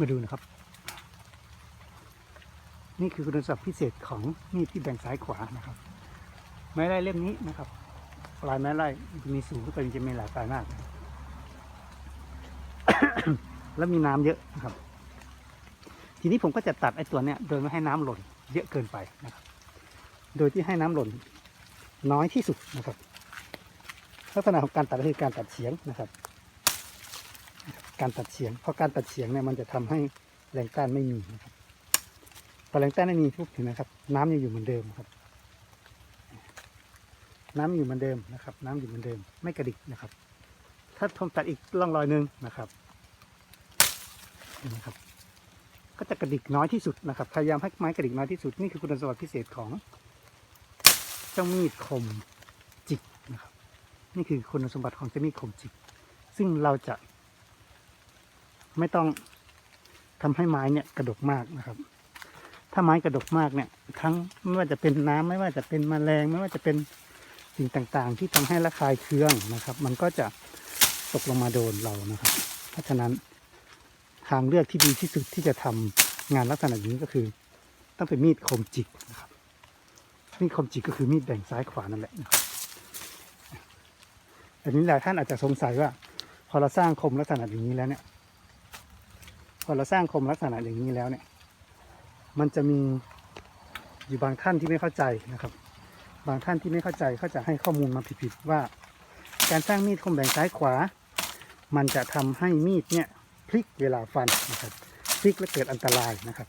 มาดูนะครับ นี่คือคุณสมบัติพิเศษของมีดที่แบ่งซ้ายขวานะครับ ไม้ไล่เล่มนี้นะครับ ปลายไม้ไล่มีสูงขึ้นไปจะมีหลายปลายมาก แล้วมีน้ำเยอะนะครับ ทีนี้ผมก็จะตัดไอ้ตัวเนี้ยโดยไม่ให้น้ำหล่น เยอะเกินไปนะครับ โดยที่ให้น้ำหล่นน้อยที่สุดนะครับลักษณะของการตัดก็คือการตัดเฉียงนะครับ การตัดเฉียง เพราะการตัดเฉียงเนี่ยมันจะทำให้แรงต้านไม่มีนะครับพอแรงต้านไม่มีปุ๊บเห็นไหมครับ น้ำยังอยู่เหมือนเดิมครับ น้ำอยู่เหมือนเดิมนะครับ น้ำอยู่เหมือนเดิม ไม่กระดิกนะครับ ถ้าผมตัดอีกร่องรอยหนึ่งนะครับนไหมครับ ก็จะกระดิกน้อยที่สุดนะครับ พยายามให้ไม้กระดิกน้อยที่สุด นี่คือคุณสมบัติพิเศษของเจ้ามีดคมจิกนะครับ นี่คือคุณสมบัติของเจ้ามีดคมจิก ซึ่งเราจะ ไม่ต้องทำให้ไม้เนี่ยกระดกมากนะครับ ถ้าไม้กระดกมากเนี่ย ทั้งไม่ว่าจะเป็นน้ำไม่ว่าจะเป็นแมลง ไม่ว่าจะเป็นสิ่งต่างๆ ที่ทำให้ระคายเคืองนะครับ มันก็จะตกลงมาโดนเรานะครับ เพราะฉะนั้นทางเลือกที่ดีที่สุดที่จะทำงานลักษณะอย่างนี้ก็คือ ต้องเป็นมีดคมจิกนะครับมีดคมจิกก็คือมีดแบ่งซ้ายขวานั่นแหละนะครับอันนี้หลายท่านอาจจะสงสัยว่า พอเราสร้างคมลักษณะอย่างนี้แล้วเนี่ย อเราสร้างคมลักษณะอย่างนี้แล้วเนี่ย มันจะมีอยู่บางท่านที่ไม่เข้าใจนะครับ บางท่านที่ไม่เข้าใจเขาจะให้ข้อมูลมาผิดๆว่า การสร้างมีดคมแบ่งซ้ายขวา มันจะทำให้มีดเนี่ยพลิกเวลาฟันนะครับพลิกและเกิดอันตรายนะครับ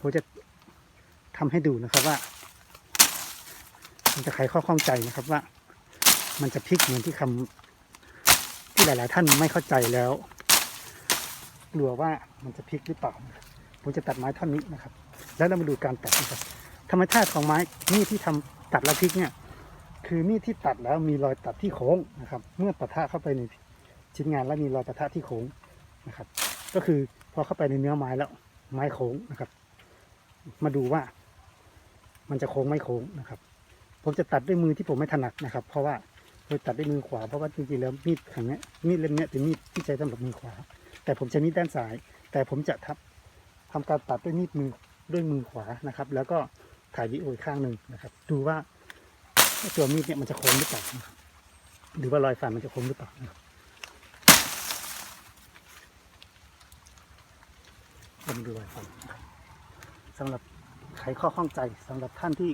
ผมจะทำให้ดูนะครับว่า มันจะไขข้อข้องใจนะครับว่า มันจะพลิกเหมือนที่คำที่หลาย ๆ ท่านไม่เข้าใจแล้ว กลัวว่ามันจะพลิกหรือเปล่าผมจะตัดไม้ท่อนนี้นะครับ แล้วเรามาดูการตัดนะครับ ธรรมชาติของไม้มีดที่ทำตัดแล้วพลิกเนี่ย คือมีดที่ตัดแล้วมีรอยตัดที่โค้งนะครับ เมื่อปะทะเข้าไปในชิ้นงานแล้วมีรอยปะทะที่โค้งนะครับ ก็คือพอเข้าไปในเนื้อไม้แล้วไม้โค้งนะครับ มาดูว่ามันจะโค้งไม่โค้งนะครับ ผมจะตัดด้วยมือที่ผมไม่ถนัดนะครับ เพราะว่าผมตัดด้วยมือขวาเพราะว่าจริงๆแล้วมีดขังเนี้ยมีดเล่มเนี้ยเป็นมีดที่ใช้สำหรับมือขวา แต่ผมใช้มีดด้านซ้าย แต่ผมจะทับทำการตัดด้วยมีดมือด้วยมือขวานะครับ แล้วก็ถ่ายวิดีโออีกข้างหนึ่งนะครับ ดูว่าตัวมีดเนี่ยมันจะโค้งหรือเปล่าหรือว่ารอยฟันมันจะโค้งหรือเปล่านะครับเรามดูรอยฟันสำหรับไขข้อข้องใจสำหรับท่านที่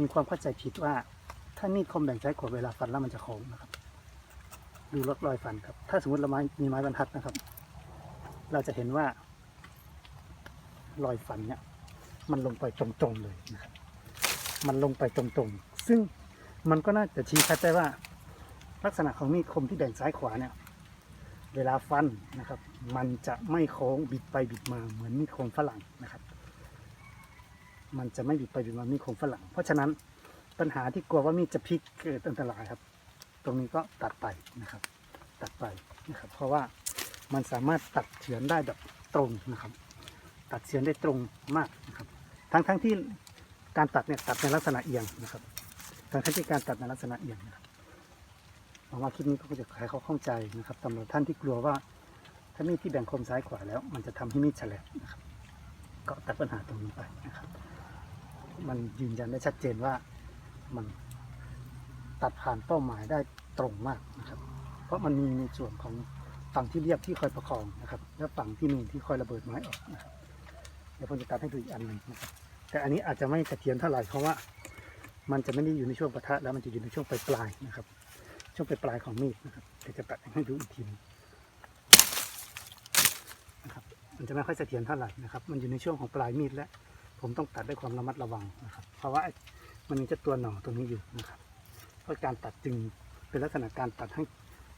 มีความเข้าใจผิดว่าถ้ามีดคมแบ่งซ้ขวาเวลาฟันแล้วมันจะโค้งนะครับ ดูรอยฟันครับ ถ้าสมมติเราไม้มีไม้บรรทัดนะครับ เราจะเห็นว่า รอยฟันเนี่ย มันลงไปตรงๆเลยนะครับ มันลงไปตรงๆ ซึ่งมันก็น่าจะชี้ชัดได้ว่า ลักษณะของมีดคมที่แบ่งซ้ายขวาเนี่ย เวลาฟันนะครับ มันจะไม่โค้งบิดไปบิดมาเหมือนมีดคมฝรั่งนะครับ มันจะไม่บิดไปบิดมามีดคมฝรั่ง เพราะฉะนั้นปัญหาที่กลัวว่ามีดจะพลิกเกิดอันตรายครับ ตรงนี้ก็ตัดไปนะครับ ตัดไปนะครับ เพราะว่ามันสามารถตัดเฉือนได้แบบตรงนะครับ ตัดเฉือนได้ตรงมากนะครับ ทั้งทั้งที่การตัดเนี่ยตัดในลักษณะเอียงนะครับทั้งทั้งที่การตัดในลักษณะเอียงนะครับหวังว่าคลิปนี้ก็จะขายเขาเข้องใจนะครับสำหรับท่านที่กลัวว่า ถ้ามีดที่แบ่งคมซ้ายขวาแล้ว มันจะทำให้มีดแฉลบนะครับ ก็ตัดปัญหาตรงนี้ไปนะครับ มันยืนยันได้ชัดเจนว่ามัน ตัดผ่านเป้าหมายได้ตรงมากนะครับ เพราะมันมีในส่วนของฝั่งที่เรียบที่คอยประคองนะครับ และฝั่งที่นูนที่คอยระเบิดไม้ออกนะครับเดี๋ยวผมจะตัดให้ดูอีกอันหนึ่งนะครับแต่อันนี้อาจจะไม่กระเทียมเท่าไหร่เพราะว่า มันจะไม่ได้อยู่ในช่วงปะทะแล้วมันจะอยู่ในช่วงปลายปลายๆนะครับ ช่วงปลายปลายๆของมีดนะครับเดี๋ยวจะตัดให้ดูอีกทีนึงนะครับมันจะไม่ค่อยเสถียรเท่าไหร่นะครับ มันอยู่ในช่วงของปลายมีดแล้ว ผมต้องตัดด้วยความระมัดระวังนะครับ เพราะว่ามันมีเจ้าตัวหน่อตรงนี้อยู่นะครับ เพราะการตัดจึงเป็นลักษณะการตัดให้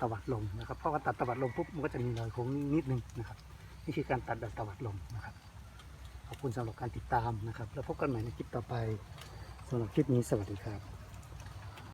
ตวัดลงนะครับ เพราะว่าตัดตวัดลงปุ๊บมันก็จะมีรอยโค้งนิดนึงนะครับ นี่คือการตัดแบบตวัดลงนะครับ ขอบคุณสำหรับการติดตามนะครับ แล้วพบกันใหม่ในคลิปต่อไปสำหรับคลิปนี้สวัสดีครับ